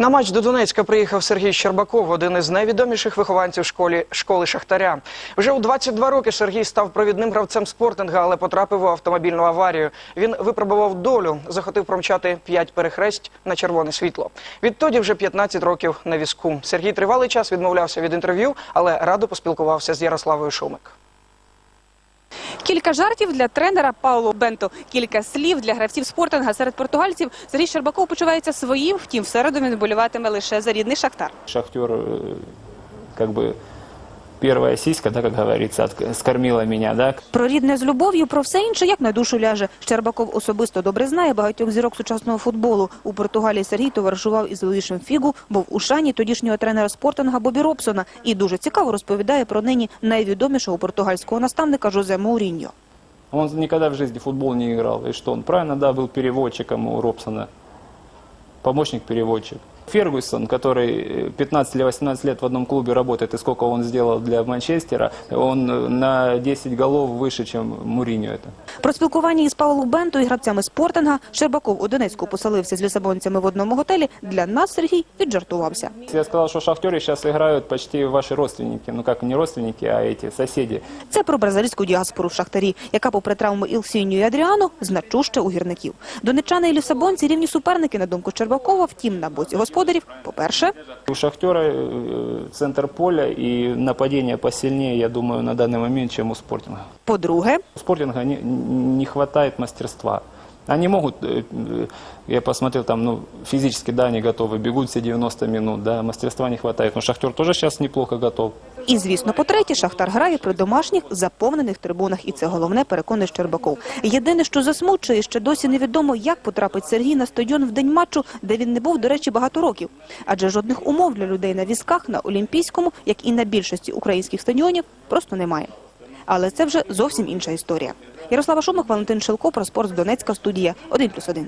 На матч до Донецька приїхав Сергій Щербаков, один із найвідоміших вихованців школи, школи Шахтаря. Вже у 22 роки Сергій став провідним гравцем спортинга, але потрапив у автомобільну аварію. Він випробував долю, захотів промчати 5 перехресть на червоне світло. Відтоді вже 15 років на візку. Сергій тривалий час відмовлявся від інтерв'ю, але радо поспілкувався з Ярославою Шумик. Кілька жартів для тренера Пауло Бенто, кілька слів для гравців спортинга серед португальців. Сергій Щербаков почувається своїм, втім, середу він болюватиме лише за рідний Шахтар. Шахтер, якби. как бы первая сиська, да, как говорится, от- скормила меня, да. Про рідне з любов'ю, про все інше, як на душу ляже. Щербаков особисто добре знає багатьох зірок сучасного футболу. У Португалії Сергій товаришував із Луїшем Фігу, був у шані тодішнього тренера спортинга Бобі Робсона і дуже цікаво розповідає про нині найвідомішого португальського наставника Жозе Мауріньо. Он никогда в жизни в футбол не играл. И что, он правильно, да, был переводчиком у Робсона. Помощник-переводчик. Фергюсон, который э, 15 или 18 лет в одном клубе работает, и сколько он сделал для Манчестера, он э, на 10 голов выше, чем Муриньо это. Про спілкування із Пауло Бенто і гравцями спортинга Щербаков у Донецьку поселився з лісабонцями в одному готелі. Для нас Сергій віджартувався. Я сказал, что шахтеры сейчас играют почти ваши родственники. Ну как, не родственники, а эти соседи. Це про бразильську діаспору в Шахтарі, яка попри травму Ілсіню і Адріану значуща у гірників. Донечани і лісабонці рівні суперники на думку Щербакова. Втім, на боці господарів, по-перше, У Шахтера э, центр поля и нападение посильнее, я думаю, на данный момент, чем у Спортинга. по-друге, У Спортинга не, не хватает мастерства. Они могут, э, э, я посмотрел, там, ну, физически, да, они готовы, бегут все 90 минут, да, мастерства не хватает. Но Шахтер тоже сейчас неплохо готов. і звісно, по-третє, Шахтар грає при домашніх заповнених трибунах, і це головне переконує Щербаков. Єдине, що засмучує, ще досі невідомо, як потрапить Сергій на стадіон в день матчу, де він не був, до речі, багато років. Адже жодних умов для людей на візках на Олімпійському, як і на більшості українських стадіонів, просто немає. Але це вже зовсім інша історія. Ярослава Шумак, Валентин Шилко, про спорт з Донецька, студія 1+,1.